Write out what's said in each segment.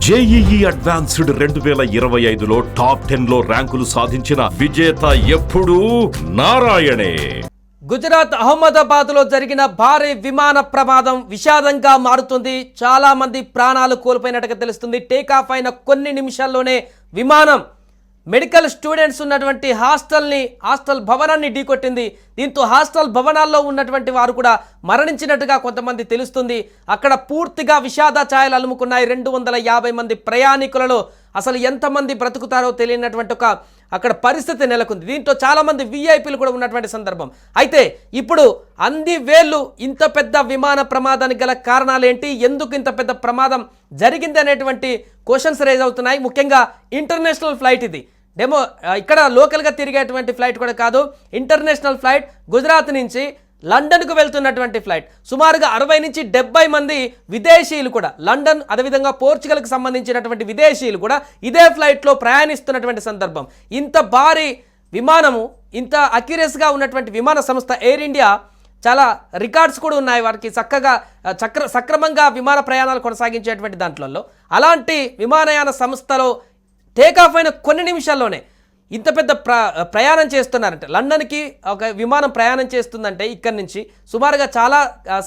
JEE advanced రెండు వేల ఇరవై ఐదులో టాప్ టెన్లో ర్యాంకులు సాధించిన విజేత ఎప్పుడూ నారాయణే. గుజరాత్ అహ్మదాబాద్లో జరిగిన భారీ విమాన ప్రమాదం విషాదంగా మారుతుంది. చాలా మంది ప్రాణాలు కోల్పోయినట్టుగా తెలుస్తుంది. టేకాఫ్ అయిన కొన్ని నిమిషాల్లోనే విమానం మెడికల్ స్టూడెంట్స్ ఉన్నటువంటి హాస్టల్ని హాస్టల్ భవనాన్ని ఢీకొట్టింది. దీంతో హాస్టల్ భవనాల్లో ఉన్నటువంటి వారు కూడా మరణించినట్టుగా కొంతమంది తెలుస్తుంది. అక్కడ పూర్తిగా విషాద ఛాయలు అలుముకున్నాయి. రెండు వందల యాభై మంది ప్రయాణికులలో అసలు ఎంతమంది బ్రతుకుతారో తెలియనటువంటి ఒక అక్కడ పరిస్థితి నెలకొంది. దీంతో చాలామంది వీఐపీలు కూడా ఉన్నటువంటి సందర్భం. అయితే ఇప్పుడు అంది వేళ్ళు ఇంత పెద్ద విమాన ప్రమాదానికి గల కారణాలేంటి? ఎందుకు ఇంత పెద్ద ప్రమాదం జరిగింది అనేటువంటి క్వశ్చన్స్ రేజ్ అవుతున్నాయి. ముఖ్యంగా ఇంటర్నేషనల్ ఫ్లైట్ ఇది. డెమో ఇక్కడ లోకల్గా తిరిగేటువంటి ఫ్లైట్ కూడా కాదు ఇంటర్నేషనల్ ఫ్లైట్ గుజరాత్ నుంచి లండన్కు వెళ్తున్నటువంటి ఫ్లైట్ సుమారుగా అరవై నుంచి డెబ్బై మంది విదేశీయులు కూడా లండన్ అదేవిధంగా పోర్చుగల్కి సంబంధించినటువంటి విదేశీయులు కూడా ఇదే ఫ్లైట్లో ప్రయాణిస్తున్నటువంటి సందర్భం. ఇంత భారీ విమానము ఇంత అక్యురస్గా ఉన్నటువంటి విమాన సంస్థ ఎయిర్ ఇండియా చాలా రికార్డ్స్ కూడా ఉన్నాయి వారికి. చక్కగా చక్ర సక్రమంగా విమాన ప్రయాణాలు కొనసాగించేటువంటి దాంట్లో అలాంటి విమానయాన సంస్థలో టేక్ ఆఫ్ అయిన కొన్ని నిమిషాల్లోనే ఇంత పెద్ద ప్ర ప్రయాణం చేస్తున్నారంటే. లండన్కి ఒక విమానం ప్రయాణం చేస్తుందంటే ఇక్కడి నుంచి సుమారుగా చాలా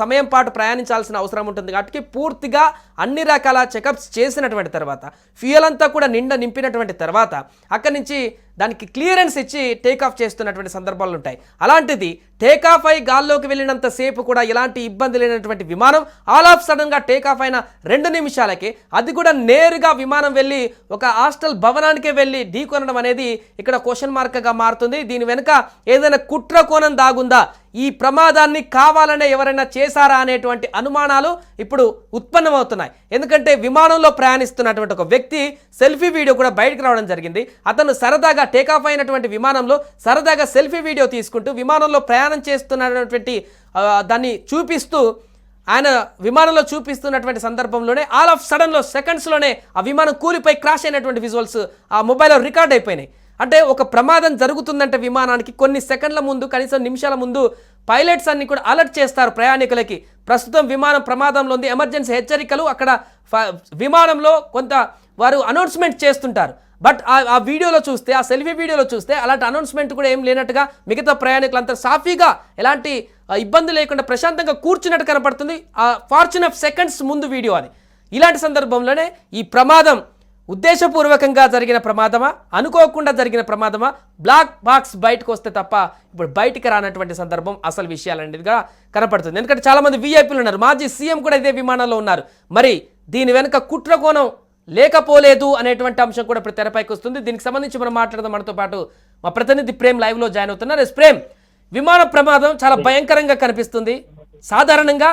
సమయం పాటు ప్రయాణించాల్సిన అవసరం ఉంటుంది కాబట్టి పూర్తిగా అన్ని రకాల చెకప్స్ చేసినటువంటి తర్వాత ఫ్యూయల్ అంతా కూడా నిండా నింపినటువంటి తర్వాత అక్కడి నుంచి దానికి క్లియరెన్స్ ఇచ్చి టేక్ ఆఫ్ చేస్తున్నటువంటి సందర్భాలు ఉంటాయి. అలాంటిది టేక్ ఆఫ్ అయి గాల్లోకి వెళ్ళినంత సేపు కూడా ఎలాంటి ఇబ్బంది లేనటువంటి విమానం ఆల్ ఆఫ్ సడన్గా టేక్ ఆఫ్ అయిన రెండు నిమిషాలకే అది కూడా నేరుగా విమానం వెళ్ళి ఒక హాస్టల్ భవనానికే వెళ్ళి ఢీకొనడం అనేది ఇక్కడ క్వశ్చన్ మార్క్గా మారుతుంది. దీని వెనుక ఏదైనా కుట్ర కోణం దాగుందా? ఈ ప్రమాదాన్ని కావాలనే ఎవరైనా చేశారా అనేటువంటి అనుమానాలు ఇప్పుడు ఉత్పన్నమవుతున్నాయి. ఎందుకంటే విమానంలో ప్రయాణిస్తున్నటువంటి ఒక వ్యక్తి సెల్ఫీ వీడియో కూడా బయటకు రావడం జరిగింది. అతను సరదాగా టేకాఫ్ అయినటువంటి విమానంలో సరదాగా సెల్ఫీ వీడియో తీసుకుంటూ విమానంలో ప్రయాణం చేస్తున్నటువంటి దాన్ని చూపిస్తూ ఆయన విమానంలో చూపిస్తున్నటువంటి సందర్భంలోనే ఆల్ ఆఫ్ సడన్లో సెకండ్స్లోనే ఆ విమానం కూలిపోయి క్రాష్ అయినటువంటి విజువల్స్ ఆ మొబైల్లో రికార్డ్ అయిపోయినాయి. అంటే ఒక ప్రమాదం జరుగుతుందంటే విమానానికి. కొన్ని సెకండ్ల ముందు కనీసం నిమిషాల ముందు పైలట్స్ అన్ని కూడా అలర్ట్ చేస్తారు ప్రయాణికులకి. ప్రస్తుతం విమానం ప్రమాదంలో ఉంది. ఎమర్జెన్సీ హెచ్చరికలు అక్కడ ఫ- విమానంలో కొంత వారు అనౌన్స్మెంట్ చేస్తుంటారు. బట్ ఆ ఆ వీడియోలో చూస్తే ఆ సెల్ఫీ వీడియోలో చూస్తే అలాంటి అనౌన్స్మెంట్ కూడా ఏం లేనట్టుగా మిగతా ప్రయాణికులంతా సాఫీగా ఎలాంటి ఇబ్బంది లేకుండా ప్రశాంతంగా కూర్చున్నట్టు కనపడుతుంది ఆ ఫార్చున్ ఆఫ్ సెకండ్స్ ముందు వీడియో అని. ఇలాంటి సందర్భంలోనే ఈ ప్రమాదం ఉద్దేశపూర్వకంగా జరిగిన ప్రమాదమా? అనుకోకుండా జరిగిన ప్రమాదమా? బ్లాక్ బాక్స్ బయటకు వస్తే తప్ప ఇప్పుడు బయటికి రానటువంటి సందర్భం అసలు విషయాలనేదిగా కనపడుతుంది. ఎందుకంటే చాలామంది వీఐపీలు ఉన్నారు. మాజీ సీఎం కూడా ఇదే విమానంలో ఉన్నారు. మరి దీని వెనుక కుట్ర కోణం లేకపోలేదు అనేటువంటి అంశం కూడా ఇప్పుడు తెరపైకి వస్తుంది. దీనికి సంబంధించి మనం మాట్లాడదాం. మనతో పాటు మా ప్రతినిధి ప్రేమ్ లైవ్లో జాయిన్ అవుతున్నారు. ఎస్ ప్రేమ్ విమాన ప్రమాదం చాలా భయంకరంగా కనిపిస్తుంది. సాధారణంగా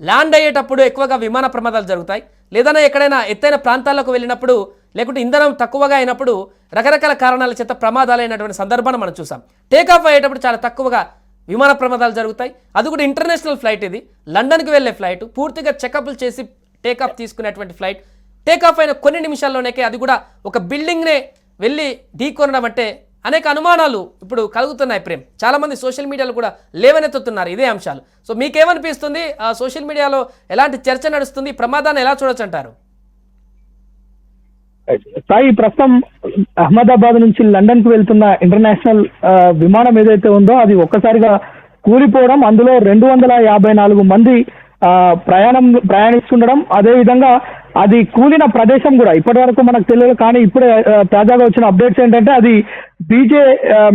ల్యాండ్ అయ్యేటప్పుడు ఎక్కువగా విమాన ప్రమాదాలు జరుగుతాయి. లేదన్నా ఎక్కడైనా ఎత్తైన ప్రాంతాలకు వెళ్ళినప్పుడు లేకుంటే ఇంధనం తక్కువగా అయినప్పుడు రకరకాల కారణాల చేత ప్రమాదాలైనటువంటి సందర్భాన్ని మనం చూసాం. టేకాఫ్ అయ్యేటప్పుడు చాలా తక్కువగా విమాన ప్రమాదాలు జరుగుతాయి. అది కూడా ఇంటర్నేషనల్ ఫ్లైట్ ఇది. లండన్కి వెళ్ళే ఫ్లైట్ పూర్తిగా చెకప్లు చేసి టేకాఫ్ తీసుకునేటువంటి ఫ్లైట్ టేకాఫ్ అయిన కొన్ని నిమిషాల్లోనే అది కూడా ఒక బిల్డింగ్నే వెళ్ళి ఢీకొనడం అంటే అనేక అనుమానాలు ఇప్పుడు కలుగుతున్నాయి ప్రేమ్. చాలా మంది సోషల్ మీడియాలో కూడా లేవనెత్తుతున్నారు ఇదే అంశాలు. సో మీకేమనిపిస్తుంది? ఆ సోషల్ మీడియాలో ఎలాంటి చర్చ నడుస్తుంది? ప్రమాదాన్ని ఎలా చూడొచ్చు అంటారు సాయి ప్రస్తుతం అహ్మదాబాద్ నుంచి లండన్కు వెళ్తున్న ఇంటర్నేషనల్ విమానం ఏదైతే ఉందో అది ఒక్కసారిగా కూలిపోవడం అందులో రెండు వందల యాభై నాలుగు మంది ప్రయాణం ప్రయాణిస్తుండడం అదే విధంగా అది కూలిన ప్రదేశం కూడా ఇప్పటి వరకు మనకు తెలియదు కానీ ఇప్పుడే తాజాగా వచ్చిన అప్డేట్స్ ఏంటంటే అది బీజే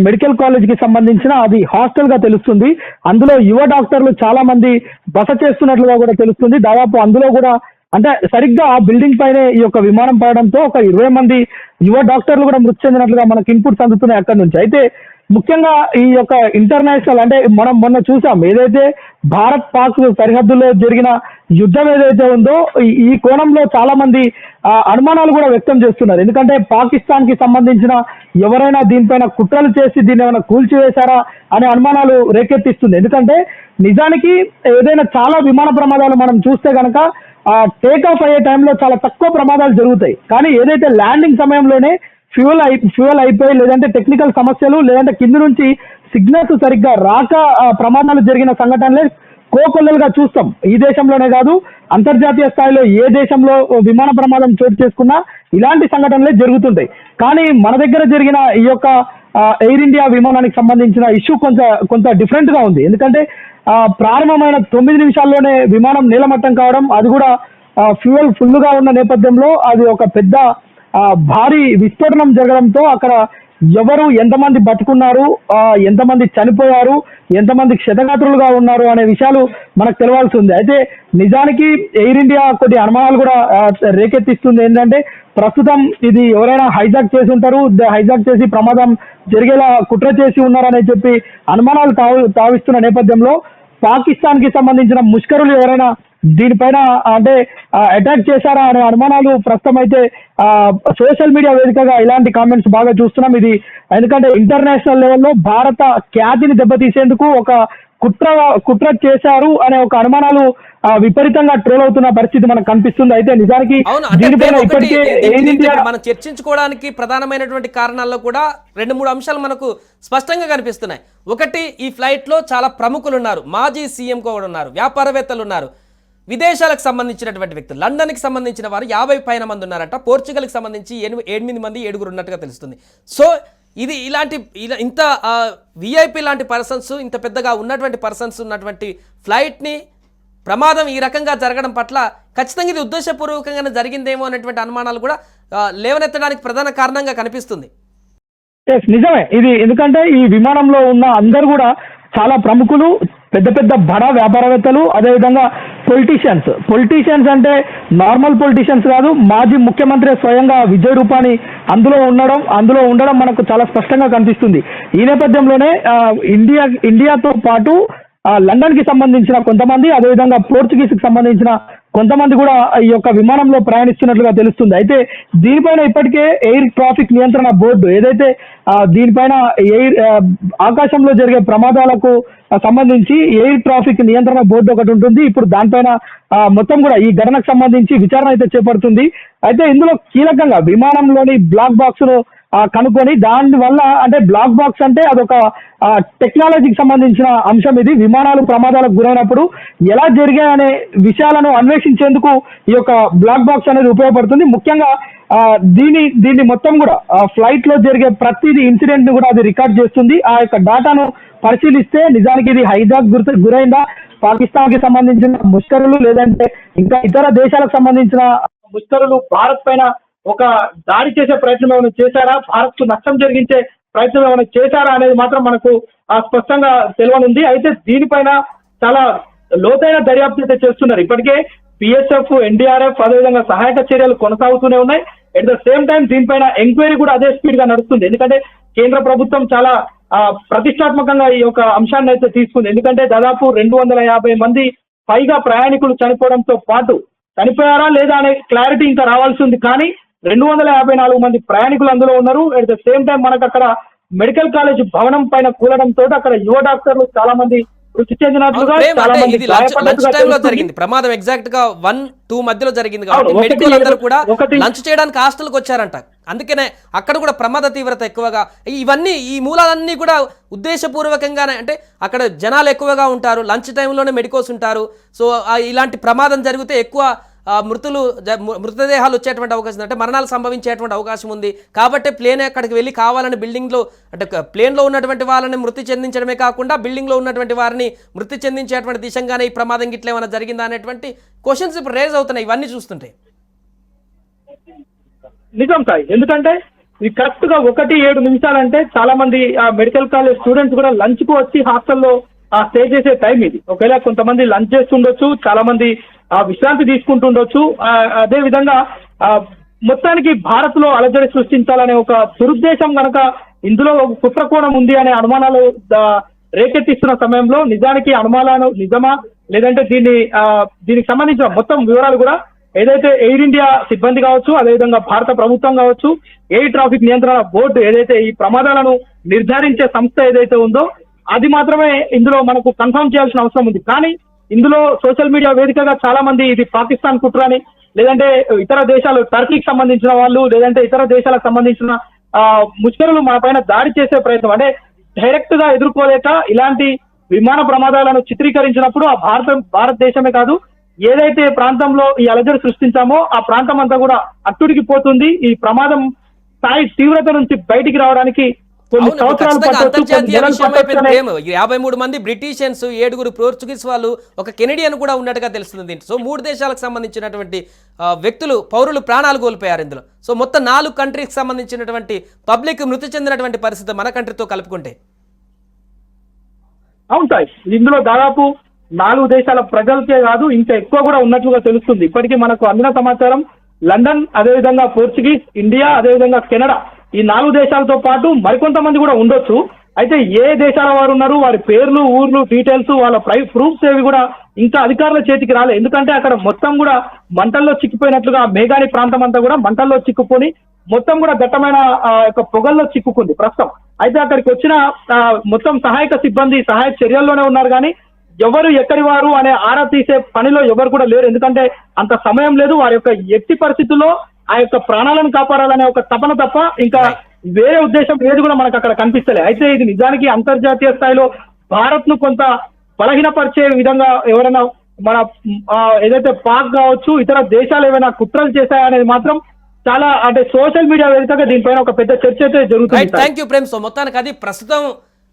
మెడికల్ కాలేజ్కి సంబంధించిన అది హాస్టల్గా తెలుస్తుంది. అందులో యువ డాక్టర్లు చాలా మంది బస చేస్తున్నట్లుగా కూడా తెలుస్తుంది. దాదాపు అందులో కూడా అంటే సరిగ్గా ఆ బిల్డింగ్ పైనే ఈ యొక్క విమానం పడడంతో ఒక ఇరవై మంది యువ డాక్టర్లు కూడా మృతి చెందినట్లుగా మనకి ఇన్పుట్స్ అందుతున్నాయి అక్కడి నుంచి. అయితే ముఖ్యంగా ఈ యొక్క ఇంటర్నేషనల్ అంటే మనం మొన్న చూసాం ఏదైతే భారత్ పాక్ సరిహద్దుల్లో జరిగిన యుద్ధం ఏదైతే ఉందో ఈ- ఈ కోణంలో చాలా మంది అనుమానాలు కూడా వ్యక్తం చేస్తున్నారు. ఎందుకంటే పాకిస్తాన్కి సంబంధించిన ఎవరైనా దీనిపైన కుట్రలు చేసి దీన్ని ఏమైనా కూల్చివేశారా అనే అనుమానాలు రేకెత్తిస్తుంది. ఎందుకంటే నిజానికి ఏదైనా చాలా విమాన ప్రమాదాలు మనం చూస్తే కనుక ఆ టేక్ ఆఫ్ అయ్యే టైంలో చాలా తక్కువ ప్రమాదాలు జరుగుతాయి. కానీ ఏదైతే ల్యాండింగ్ సమయంలోనే ఫ్యూయల్ అయి ఫ్యూయల్ అయిపోయి లేదంటే టెక్నికల్ సమస్యలు లేదంటే కింద నుంచి సిగ్నల్స్ సరిగ్గా రాక ప్రమాదాలు జరిగిన సంఘటనలే కోకొల్లలుగా చూస్తాం. ఈ దేశంలోనే కాదు అంతర్జాతీయ స్థాయిలో ఏ దేశంలో విమాన ప్రమాదం చోటు చేసుకున్నా ఇలాంటి సంఘటనలే జరుగుతుంటాయి. కానీ మన దగ్గర జరిగిన ఈ యొక్క ఎయిర్ ఇండియా విమానానికి సంబంధించిన ఇష్యూ కొంత కొంత డిఫరెంట్గా ఉంది. ఎందుకంటే ప్రారంభమైన తొమ్మిది నిమిషాల్లోనే విమానం నీలమట్టం కావడం అది కూడా ఫ్యూయల్ ఫుల్గా ఉన్న నేపథ్యంలో అది ఒక పెద్ద భారీ విస్ఫోటనం జరగడంతో అక్కడ ఎవరు ఎంతమంది బతుకున్నారు ఎంతమంది చనిపోయారు ఎంతమంది క్షతగాత్రులుగా ఉన్నారు అనే విషయాలు మనకు తెలవాల్సి ఉంది. అయితే నిజానికి ఎయిర్ ఇండియా కొన్ని అనుమానాలు కూడా రేకెత్తిస్తుంది. ఏంటంటే ప్రస్తుతం ఇది ఎవరైనా హైజాక్ చేసి ఉంటారు ద- హైజాక్ చేసి ప్రమాదం జరిగేలా కుట్ర చేసి ఉన్నారని చెప్పి అనుమానాలు తావి తావిస్తున్న నేపథ్యంలో పాకిస్తాన్కి సంబంధించిన ముష్కరులు ఎవరైనా దీనిపైన అంటే అటాక్ చేశారా అనే అనుమానాలు ప్రస్తుతం అయితే సోషల్ మీడియా వేదికగా ఇలాంటి కామెంట్స్ బాగా చూస్తున్నాం. ఇది ఎందుకంటే ఇంటర్నేషనల్ లెవెల్లో భారత ఖ్యాతిని దెబ్బతీసేందుకు ఒక కుట్ర కుట్ర చేశారు అనే ఒక అనుమానాలు విపరీతంగా ట్రోల్ అవుతున్న పరిస్థితి మనకు కనిపిస్తుంది. అయితే నిజానికి దీనిపైన ఇప్పటికే మనం చర్చించుకోవడానికి ప్రధానమైనటువంటి కారణాల్లో కూడా రెండు మూడు అంశాలు మనకు స్పష్టంగా కనిపిస్తున్నాయి. ఒకటి ఈ ఫ్లైట్లో చాలా ప్రముఖులు ఉన్నారు మాజీ సీఎం కూడా ఉన్నారు. వ్యాపారవేత్తలు ఉన్నారు. విదేశాలకు సంబంధించినటువంటి వ్యక్తులు. లండన్కి సంబంధించిన వారు యాభై పైన మంది ఉన్నారట. పోర్చుగల్కి సంబంధించి ఎనిమిది ఎనిమిది మంది ఏడుగురు ఉన్నట్టుగా తెలుస్తుంది. సో ఇది ఇలాంటి ఇలా ఇంత విఐపి లాంటి పర్సన్స్ ఇంత పెద్దగా ఉన్నటువంటి పర్సన్స్ ఉన్నటువంటి ఫ్లైట్ని ప్రమాదం ఈ రకంగా జరగడం పట్ల ఖచ్చితంగా ఇది ఉద్దేశపూర్వకంగానే జరిగిందేమో అనేటువంటి అనుమానాలు కూడా లేవనెత్తడానికి ప్రధాన కారణంగా కనిపిస్తుంది. నిజమే. ఇది ఎందుకంటే ఈ విమానంలో ఉన్న అందరు కూడా చాలా ప్రముఖులు పెద్ద పెద్ద బడా వ్యాపారవేత్తలు అదేవిధంగా పొలిటీషియన్స్ పొలిటీషియన్స్ అంటే నార్మల్ పొలిటీషియన్స్ కాదు మాజీ ముఖ్యమంత్రి స్వయంగా విజయ్ రూపాని అందులో ఉండడం అందులో ఉండడం మనకు చాలా స్పష్టంగా కనిపిస్తుంది. ఈ నేపథ్యంలోనే ఇండియా ఇండియాతో పాటు లండన్కి సంబంధించిన కొంతమంది అదేవిధంగా పోర్చుగీస్కి సంబంధించిన కొంతమంది కూడా ఈ యొక్క విమానంలో ప్రయాణిస్తున్నట్లుగా తెలుస్తుంది. అయితే దీనిపైన ఇప్పటికే ఎయిర్ ట్రాఫిక్ నియంత్రణ బోర్డు ఏదైతే దీనిపైన ఎయిర్ ఆకాశంలో జరిగే ప్రమాదాలకు సంబంధించి ఎయిర్ ట్రాఫిక్ నియంత్రణ బోర్డు ఒకటి ఉంటుంది. ఇప్పుడు దానిపైన మొత్తం కూడా ఈ ఘటనకు సంబంధించి విచారణ అయితే చేపడుతుంది. అయితే ఇందులో కీలకంగా విమానంలోని బ్లాక్ బాక్స్లో కనుక్కొని దాని వల్ల అంటే బ్లాక్ బాక్స్ అంటే అదొక టెక్నాలజీకి సంబంధించిన అంశం ఇది. విమానాలు ప్రమాదాలకు గురైనప్పుడు ఎలా జరిగాయనే విషయాలను అన్వేషించేందుకు ఈ యొక్క బ్లాక్ బాక్స్ అనేది ఉపయోగపడుతుంది. ముఖ్యంగా దీని దీన్ని మొత్తం కూడా ఫ్లైట్లో జరిగే ప్రతిదీ ఇన్సిడెంట్ను కూడా అది రికార్డ్ చేస్తుంది. ఆ యొక్క డేటాను పరిశీలిస్తే నిజానికి ఇది హైజాక్ గుర్తు గురైందా? పాకిస్తాన్కి సంబంధించిన ముష్కరులు లేదంటే ఇంకా ఇతర దేశాలకు సంబంధించిన ముష్కరులు భారత్ పైన ఒక దాడి చేసే ప్రయత్నం ఏమైనా చేశారా? భారత్కు నష్టం జరిగించే ప్రయత్నం ఏమైనా చేశారా అనేది మాత్రం మనకు ఆ, స్పష్టంగా తెలియనుంది అయితే దీనిపైన చాలా లోతైన దర్యాప్తు అయితే చేస్తున్నారు. ఇప్పటికే పిఎస్ఎఫ్ ఎన్డీఆర్ఎఫ్ అదేవిధంగా సహాయక చర్యలు కొనసాగుతూనే ఉన్నాయి. అట్ ద సేమ్ టైం దీనిపైన ఎంక్వైరీ కూడా అదే స్పీడ్గా నడుస్తుంది. ఎందుకంటే కేంద్ర ప్రభుత్వం చాలా ప్రతిష్టాత్మకంగా ఈ యొక్క అంశాన్ని అయితే తీసుకుంది. ఎందుకంటే దాదాపు రెండు వందల యాభై మంది పైగా ప్రయాణికులు చనిపోవడంతో పాటు చనిపోయారా లేదా అనే క్లారిటీ ఇంకా రావాల్సి ఉంది. కానీ రెండు వందల యాభై నాలుగు మంది ప్రయాణికులు అందులో ఉన్నారు. అట్ ద సేమ్ టైం మనకు అక్కడ మెడికల్ కాలేజ్ భవనం పైన కూలడంతో అక్కడ యువ డాక్టర్లు చాలా మంది మృతి చెందినట్లుగా చాలా మంది. జరిగింది. ప్రమాదం ఎగ్జాక్ట్గా వన్ టూ మధ్యలో జరిగింది కాబట్టి మెడికల్ అందరూ కూడా లంచ్ చేయడానికి హాస్టల్కి వచ్చారంట. అందుకనే అక్కడ కూడా ప్రమాద తీవ్రత ఎక్కువగా ఇవన్నీ ఈ మూలాలన్నీ కూడా ఉద్దేశపూర్వకంగానే అంటే అక్కడ జనాలు ఎక్కువగా ఉంటారు. లంచ్ టైంలోనే మెడికోస్ ఉంటారు. సో ఇలాంటి ప్రమాదం జరిగితే ఎక్కువ మృతులు మృతదేహాలు వచ్చేటువంటి అవకాశం అంటే మరణాలు సంభవించేటువంటి అవకాశం ఉంది. కాబట్టి ప్లేన్ అక్కడికి వెళ్ళి కావాలని బిల్డింగ్లో అంటే ప్లేన్లో ఉన్నటువంటి వాళ్ళని మృతి చెందించడమే కాకుండా బిల్డింగ్లో ఉన్నటువంటి వారిని మృతి చెందించేటువంటి దిశంగానే ఈ ప్రమాదం గిట్ల ఏమైనా జరిగిందా అనేటువంటి క్వశ్చన్స్ ఇప్పుడు రేజ్ అవుతున్నాయి. ఇవన్నీ చూస్తుంటే. నిజం సాయి ఎందుకంటే ఇది కరెక్ట్గా ఒకటి ఏడు నిమిషాలంటే చాలా మంది మెడికల్ కాలేజ్ స్టూడెంట్స్ కూడా లంచ్కు వచ్చి హాస్టల్లో ఆ స్టే చేసే టైం ఇది. ఒకవేళ కొంతమంది లంచ్ చేస్తుండొచ్చు చాలా మంది ఆ విశ్రాంతి తీసుకుంటుండొచ్చు. ఆ, అదే విధంగా ఆ, మొత్తానికి భారత్లో అలజడి సృష్టించాలనే ఒక దురుద్దేశం గనక ఇందులో ఒక కుట్రకోణం ఉంది అనే అనుమానాలు రేకెత్తిస్తున్న సమయంలో నిజానికి అనుమానాలు నిజమా? లేదంటే దీన్ని ఆ, దీనికి సంబంధించిన మొత్తం వివరాలు కూడా ఏదైతే ఎయిర్ ఇండియా సిబ్బంది కావచ్చు అదేవిధంగా భారత ప్రభుత్వం కావచ్చు ఎయిర్ ట్రాఫిక్ నియంత్రణ బోర్డు ఏదైతే ఈ ప్రమాదాలను నిర్ధారించే సంస్థ ఏదైతే ఉందో అది మాత్రమే ఇందులో మనకు కన్ఫర్మ్ చేయాల్సిన అవసరం ఉంది. కానీ ఇందులో సోషల్ మీడియా వేదికగా చాలా మంది ఇది పాకిస్తాన్ కుట్రని లేదంటే ఇతర దేశాలు టర్కీకి సంబంధించిన వాళ్ళు లేదంటే ఇతర దేశాలకు సంబంధించిన ఆ, ముష్కరులు మన పైన దాడి చేసే ప్రయత్నం. అంటే డైరెక్ట్గా ఎదుర్కోలేక ఇలాంటి విమాన ప్రమాదాలను చిత్రీకరించినప్పుడు ఆ భారత భారతదేశమే కాదు ఏదైతే ప్రాంతంలో ఈ అలజడి సృష్టించామో ఆ ప్రాంతం అంతా కూడా అట్టుడికి పోతుంది. ఈ ప్రమాదం స్థాయి తీవ్రత నుంచి బయటికి రావడానికి అంతర్జాతీయ విషయం అయిపోయింది. ప్రేమ యాభై మూడు మంది బ్రిటిషియన్స్ ఏడుగురు పోర్చుగీస్ వాళ్ళు ఒక కెనడియన్ కూడా ఉన్నట్టుగా తెలుస్తుంది సో మూడు దేశాలకు సంబంధించినటువంటి వ్యక్తులు పౌరులు ప్రాణాలు కోల్పోయారు ఇందులో. సో మొత్తం నాలుగు కంట్రీకి సంబంధించినటువంటి పబ్లిక్ మృతి చెందినటువంటి పరిస్థితి మన కంట్రీతో కలుపుకుంటే. అవును సార్ ఇందులో దాదాపు నాలుగు దేశాల ప్రజలకే కాదు ఇంకా ఎక్కువ కూడా ఉన్నట్లుగా తెలుస్తుంది. ఇప్పటికీ మనకు అందిన సమాచారం లండన్ అదేవిధంగా పోర్చుగీస్ ఇండియా అదేవిధంగా కెనడా. ఈ నాలుగు దేశాలతో పాటు మరికొంతమంది కూడా ఉండొచ్చు. అయితే ఏ దేశాల వారు ఉన్నారు వారి పేర్లు ఊర్లు డీటెయిల్స్ వాళ్ళ ప్రై ప్రూఫ్స్ ఏవి కూడా ఇంకా అధికారుల చేతికి రాలే. ఎందుకంటే అక్కడ మొత్తం కూడా మంటల్లో చిక్కిపోయినట్లుగా మేఘాని ప్రాంతం అంతా కూడా మంటల్లో చిక్కుకొని మొత్తం కూడా దట్టమైన ఆ, యొక్క పొగల్లో చిక్కుకుంది ప్రస్తుతం. అయితే అక్కడికి వచ్చిన మొత్తం సహాయక సిబ్బంది సహాయ చర్యల్లోనే ఉన్నారు కానీ ఎవరు ఎక్కడి వారు అనే ఆరా తీసే పనిలో ఎవరు కూడా లేరు. ఎందుకంటే అంత సమయం లేదు. వారి యొక్క ఎట్టి పరిస్థితుల్లో ఆ యొక్క ప్రాణాలను కాపాడాలనే ఒక తపన తప్ప ఇంకా వేరే ఉద్దేశం ఏది కూడా మనకు అక్కడ కనిపిస్తలే. అయితే ఇది నిజానికి అంతర్జాతీయ స్థాయిలో భారత్ను కొంత బలహీనపరిచే విధంగా ఎవరైనా మన ఏదైతే పాక్ కావచ్చు ఇతర దేశాలు ఏమైనా కుట్రలు చేశాయనేది మాత్రం చాలా అంటే సోషల్ మీడియా వేదికగా దీనిపైన ఒక పెద్ద చర్చ అయితే జరుగుతుంది. థ్యాంక్ యూ ప్రేమ్ సో మొత్తానికి అది ప్రస్తుతం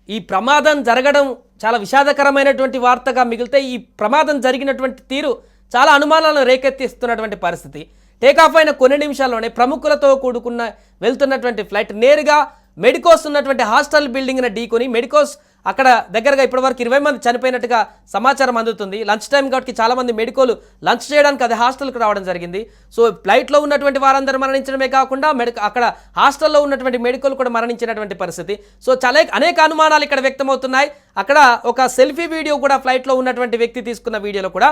ఈ ప్రమాదం జరగడం చాలా విషాదకరమైనటువంటి వార్తగా మిగిలితే ఈ ప్రమాదం జరిగినటువంటి తీరు చాలా అనుమానాలను రేకెత్తిస్తున్నటువంటి పరిస్థితి. టేకాఫ్ అయిన కొన్ని నిమిషాల్లోనే ప్రముఖులతో కూడుకున్న వెళ్తున్నటువంటి ఫ్లైట్ నేరుగా మెడికోస్ ఉన్నటువంటి హాస్టల్ బిల్డింగ్ని ఢీకొని మెడికోస్ అక్కడ దగ్గరగా ఇప్పటివరకు ఇరవై మంది చనిపోయినట్టుగా సమాచారం అందుతుంది. లంచ్ టైం కాబట్టి చాలామంది మెడికోలు లంచ్ చేయడానికి అది హాస్టల్కి రావడం జరిగింది. సో ఫ్లైట్లో ఉన్నటువంటి వారందరూ మరణించడమే కాకుండా మెడి అక్కడ హాస్టల్లో ఉన్నటువంటి మెడికోలు కూడా మరణించినటువంటి పరిస్థితి. సో చాలా అనేక అనుమానాలు ఇక్కడ వ్యక్తమవుతున్నాయి. అక్కడ ఒక సెల్ఫీ వీడియో కూడా ఫ్లైట్లో ఉన్నటువంటి వ్యక్తి తీసుకున్న వీడియోలో కూడా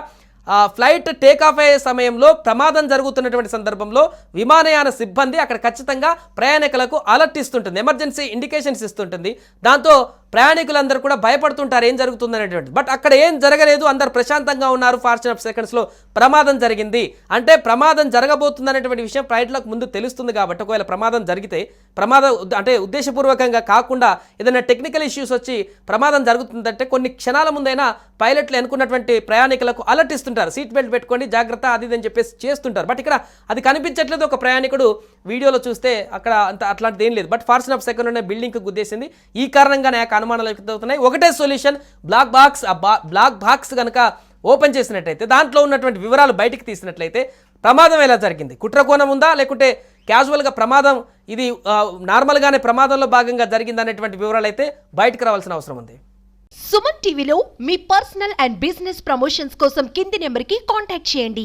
ఫ్లైట్ టేక్ ఆఫ్ అయ్యే సమయంలో ప్రమాదం జరుగుతున్నటువంటి సందర్భంలో విమానయాన సిబ్బంది అక్కడ ఖచ్చితంగా ప్రయాణికులకు అలర్ట్ ఇస్తుంటుంది ఎమర్జెన్సీ ఇండికేషన్స్ ఇస్తుంటుంది. దాంతో ప్రయాణికులందరూ కూడా భయపడుతుంటారు ఏం జరుగుతుంది అనేటువంటి బట్ అక్కడ ఏం జరగలేదు అందరు ప్రశాంతంగా ఉన్నారు ఫార్చున్ ఆఫ్ సెకండ్స్లో ప్రమాదం జరిగింది. అంటే ప్రమాదం జరగబోతుంది అనేటువంటి విషయం ఫ్లైట్లకు ముందు తెలుస్తుంది కాబట్టి ఒకవేళ ప్రమాదం జరిగితే ప్రమాదం ఉద్ద- అంటే ఉద్దేశపూర్వకంగా కాకుండా ఏదైనా టెక్నికల్ ఇష్యూస్ వచ్చి ప్రమాదం జరుగుతుందంటే కొన్ని క్షణాల ముందైనా పైలట్లు అనుకున్నటువంటి ప్రయాణికులకు అలర్ట్ ఇస్తుంటారు. సీట్ బెల్ట్ పెట్టుకోండి జాగ్రత్త అది అని చెప్పేసి చేస్తుంటారు. బట్ ఇక్కడ అది కనిపించట్లేదు ఒక ప్రయాణికుడు వీడియోలో చూస్తే అక్కడ అంత అట్లాంటిది ఏం లేదు. బట్ ఫార్చున్ ఆఫ్ సెకండ్ ఉన్న బిల్డింగ్కి గుద్దేసింది. ఈ కారణంగానే ఆ అనుమానాలు వ్యక్తమవుతున్నాయి ఒకటే సొల్యూషన్ బ్లాక్ బాక్స్ ఆ బా బ్లాక్ బాక్స్ కనుక ఓపెన్ చేసినట్టయితే దాంట్లో ఉన్నటువంటి వివరాలు బయటికి తీసినట్లయితే ప్రమాదం ఎలా జరిగింది? కుట్రకోణం ఉందా? లేకుంటే క్యాజువల్గా ప్రమాదం ఇది నార్మల్గానే ప్రమాదంలో భాగంగా జరిగింది అనేటువంటి వివరాలు అయితే బయటకు రావాల్సిన అవసరం ఉంది. సుమన్ టీవీలో మీ పర్సనల్ అండ్ బిజినెస్ ప్రమోషన్స్ కోసం కింది నెంబర్కి కాంటాక్ట్ చేయండి.